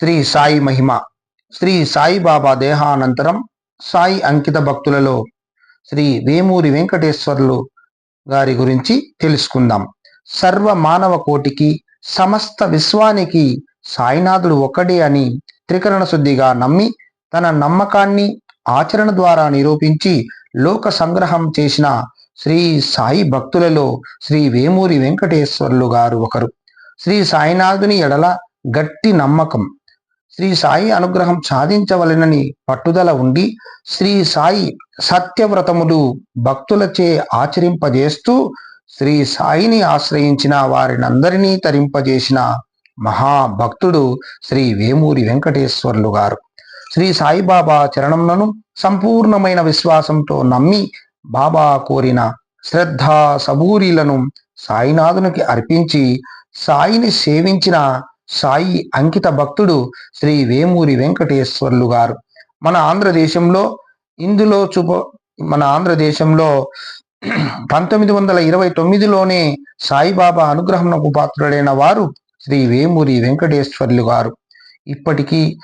శ్రీ సాయి మహిమ శ్రీ సాయిబాబా దేహానంతరం సాయి అంకిత భక్తులలో శ్రీ వేమూరి వెంకటేశ్వర్లు గారి గురించి తెలుసుకుందాం. సర్వ మానవ కోటికి సమస్త విశ్వానికి సాయినాథుడు ఒక్కడే అని త్రికరణ శుద్ధిగా నమ్మి తన నమ్మకాన్ని ఆచరణ ద్వారా నిరూపించి లోక సంగ్రహం చేసిన శ్రీ సాయి భక్తులలో శ్రీ వేమూరి వెంకటేశ్వర్లు గారు ఒకరు. శ్రీ సాయినాథుని ఎడల గట్టి నమ్మకం శ్రీ సాయి అనుగ్రహం సాధించవలెనని పట్టుదల ఉండి శ్రీ సాయి సత్యవ్రతములు భక్తులచే ఆచరింపజేస్తూ శ్రీ సాయిని ఆశ్రయించిన వారినందరినీ తరింపజేసిన మహాభక్తుడు శ్రీ వేమూరి వెంకటేశ్వర్లు గారు. శ్రీ సాయిబాబా చరణంలను సంపూర్ణమైన విశ్వాసంతో నమ్మి బాబా కోరిన శ్రద్ధ సబూరీలను సాయినాథునికి అర్పించి సాయిని సేవించిన సాయి అంకిత భక్తుడు శ్రీ వేమూరి వెంకటేశ్వర్లు గారు. మన ఆంధ్రదేశంలో ఇందులో చూప మన ఆంధ్రదేశంలో పంతొమ్మిది వందల ఇరవై తొమ్మిదిలోనే సాయిబాబా అనుగ్రహంకు పాత్రుడైన వారు శ్రీ వేమూరి వెంకటేశ్వర్లు గారు. ఇప్పటికీ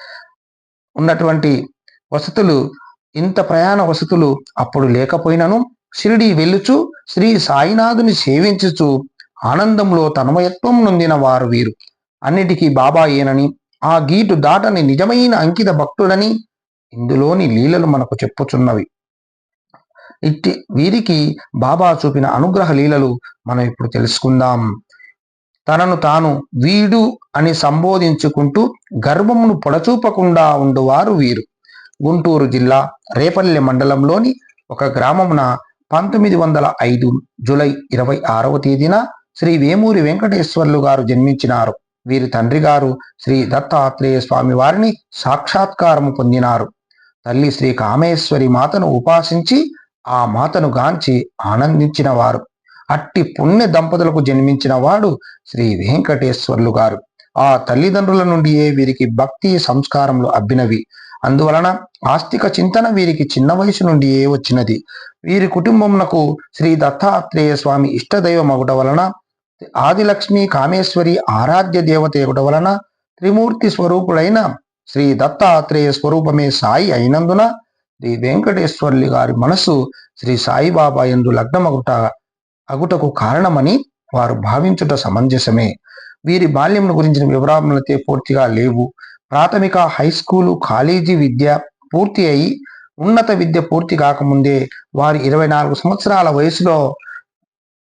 ఉన్నటువంటి వసతులు ఇంత ప్రయాణ వసతులు అప్పుడు లేకపోయినను షిరిడి వెళ్ళుచు శ్రీ సాయినాథుని సేవించుచు ఆనందంలో తన్మయత్వం నొందిన వారు వీరు. అన్నిటికీ బాబా ఏనని ఆ గీటు దాటని నిజమైన అంకిత భక్తుడని ఇందులోని లీలలు మనకు చెప్పుచున్నవి. ఇట్టి వీరికి బాబా చూపిన అనుగ్రహ లీలలు మనం ఇప్పుడు తెలుసుకుందాం. తనను తాను వీడు అని సంబోధించుకుంటూ గర్వమును పొడచూపకుండా ఉండువారు వీరు. గుంటూరు జిల్లా రేపల్లె మండలంలోని ఒక గ్రామమున పంతొమ్మిది వందల ఐదు జులై ఇరవై ఆరవ తేదీన శ్రీ వేమూరి వెంకటేశ్వర్లు గారు జన్మించినారు. వీరి తండ్రి గారు శ్రీ దత్తాత్రేయ స్వామి వారిని సాక్షాత్కారము పొందినారు. తల్లి శ్రీ కామేశ్వరి మాతను ఉపాసించి ఆ మాతను గాంచి ఆనందించిన వారు అట్టి పుణ్య దంపతులకు జన్మించిన వాడు శ్రీ వెంకటేశ్వర్లు గారు. ఆ తల్లిదండ్రుల నుండియే వీరికి భక్తి సంస్కారములు అబ్బినవి. అందువలన ఆస్తిక చింతన వీరికి చిన్న వయసు నుండియే వచ్చినది. వీరి కుటుంబమునకు శ్రీ దత్తాత్రేయ స్వామి ఇష్టదైవం అగుట వలన ఆదిలక్ష్మి కామేశ్వరి ఆరాధ్య దేవత వలన త్రిమూర్తి స్వరూపుడైన శ్రీ దత్తాత్రేయ స్వరూపమే సాయి అయినందున శ్రీ వెంకటేశ్వర్లు గారి మనసు శ్రీ సాయిబాబా ఎందు లగ్నమగుట అగుటకు కారణమని వారు భావించుట సమంజసమే. వీరి బాల్యమును గురించిన వివరాలైతే పూర్తిగా లేవు. ప్రాథమిక హై స్కూలు కాలేజీ విద్య పూర్తి అయి ఉన్నత విద్య పూర్తి కాకముందే వారి ఇరవై నాలుగు సంవత్సరాల వయసులో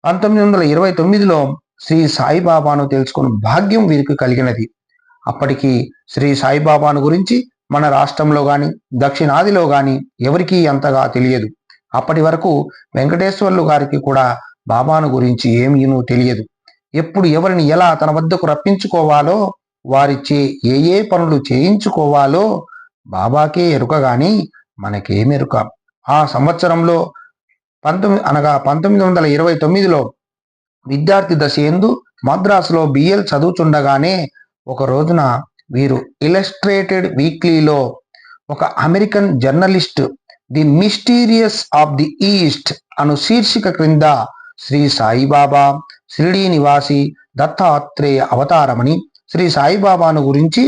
పంతొమ్మిది వందల ఇరవై తొమ్మిదిలో శ్రీ సాయిబాబాను తెలుసుకున్న భాగ్యం వీరికి కలిగినది. అప్పటికి శ్రీ సాయిబాబాను గురించి మన రాష్ట్రంలో కానీ దక్షిణాదిలో కానీ ఎవరికీ అంతగా తెలియదు. అప్పటి వరకు వెంకటేశ్వర్లు గారికి కూడా బాబాను గురించి ఏమీనూ తెలియదు. ఎప్పుడు ఎవరిని ఎలా తన వద్దకు రప్పించుకోవాలో వారిచే ఏ ఏ పనులు చేయించుకోవాలో బాబాకే ఎరుక గాని మనకేమెరుక ఆ సంవత్సరంలో పంతొమ్మిది అనగా పంతొమ్మిది వందల ఇరవై తొమ్మిదిలో విద్యార్థి దశ ఎందు మద్రాసులో బిఎల్ చదువుతుండగానే ఒక రోజున వీరు ఇలస్ట్రేటెడ్ వీక్లీలో ఒక American journalist the mysterious of the east అను శీర్షిక క్రింద శ్రీ సాయిబాబా షిరిడీ నివాసి దత్తాత్రేయ అవతారమని శ్రీ సాయిబాబాను గురించి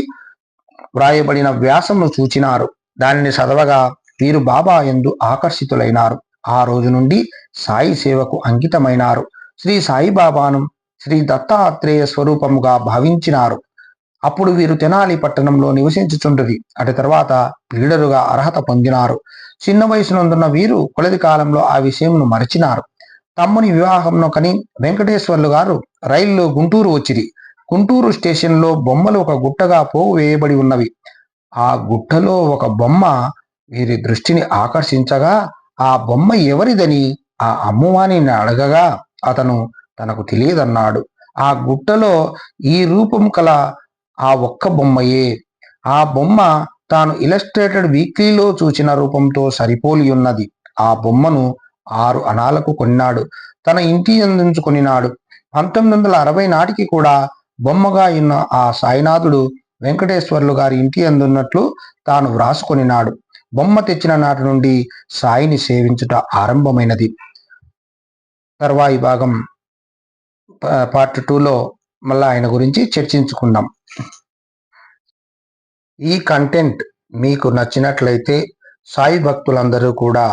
వ్రాయబడిన వ్యాసమును చూచినారు దానిని చదవగా వీరు బాబా ఎందు ఆకర్షితులైనారు. ఆ రోజు నుండి సాయి సేవకు అంకితమైనారు. శ్రీ సాయిబాబాను శ్రీ దత్తాత్రేయ స్వరూపముగా భావించినారు. అప్పుడు వీరు తెనాలి పట్టణంలో నివసించుచుండది అటు తర్వాత లీడరుగా అర్హత పొందినారు. చిన్న వయసునందున్న వీరు కొలది కాలంలో ఆ విషయంను మరచినారు. తమ్ముని వివాహంను కని వెంకటేశ్వర్లు గారు రైల్లో గుంటూరు వచ్చిరి. గుంటూరు స్టేషన్లో బొమ్మలు ఒక గుట్టగా పోగు వేయబడి ఉన్నవి. ఆ గుట్టలో ఒక బొమ్మ వీరి దృష్టిని ఆకర్షించగా ఆ బొమ్మ ఎవరిదని ఆ అమ్మవాని అడగగా అతను తనకు తెలియదన్నాడు. ఆ గుట్టలో ఈ రూపం కల ఆ ఒక్క బొమ్మయే. ఆ బొమ్మ తాను ఇలస్ట్రేటెడ్ వీక్లీలో చూచిన రూపంతో సరిపోలి ఉన్నది. ఆ బొమ్మను ఆరు అనాలకు కొన్నాడు. తన ఇంటి అందించుకొనినాడు పంతొమ్మిది వందల అరవై నాటికి కూడా బొమ్మగా ఉన్న ఆ సాయినాథుడు వెంకటేశ్వర్లు గారి ఇంటి అందున్నట్లు తాను వ్రాసుకొనినాడు. బొమ్మ తెచ్చిన నాటి నుండి సాయిని సేవించుట ఆరంభమైనది. తర్వాయి భాగం పార్ట్ టూలో మళ్ళా ఆయన గురించి చర్చించుకుందాం. ఈ కంటెంట్ మీకు నచ్చినట్లయితే సాయి భక్తులందరూ కూడా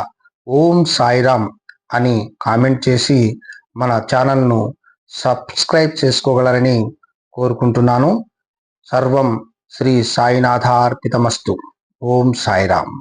ఓం సాయిరామ్ అని కామెంట్ చేసి మన ఛానల్ను సబ్స్క్రైబ్ చేసుకోగలరని కోరుకుంటున్నాను. సర్వం శ్రీ సాయినాథార్పితమస్తు. ఓం సాయిరామ్.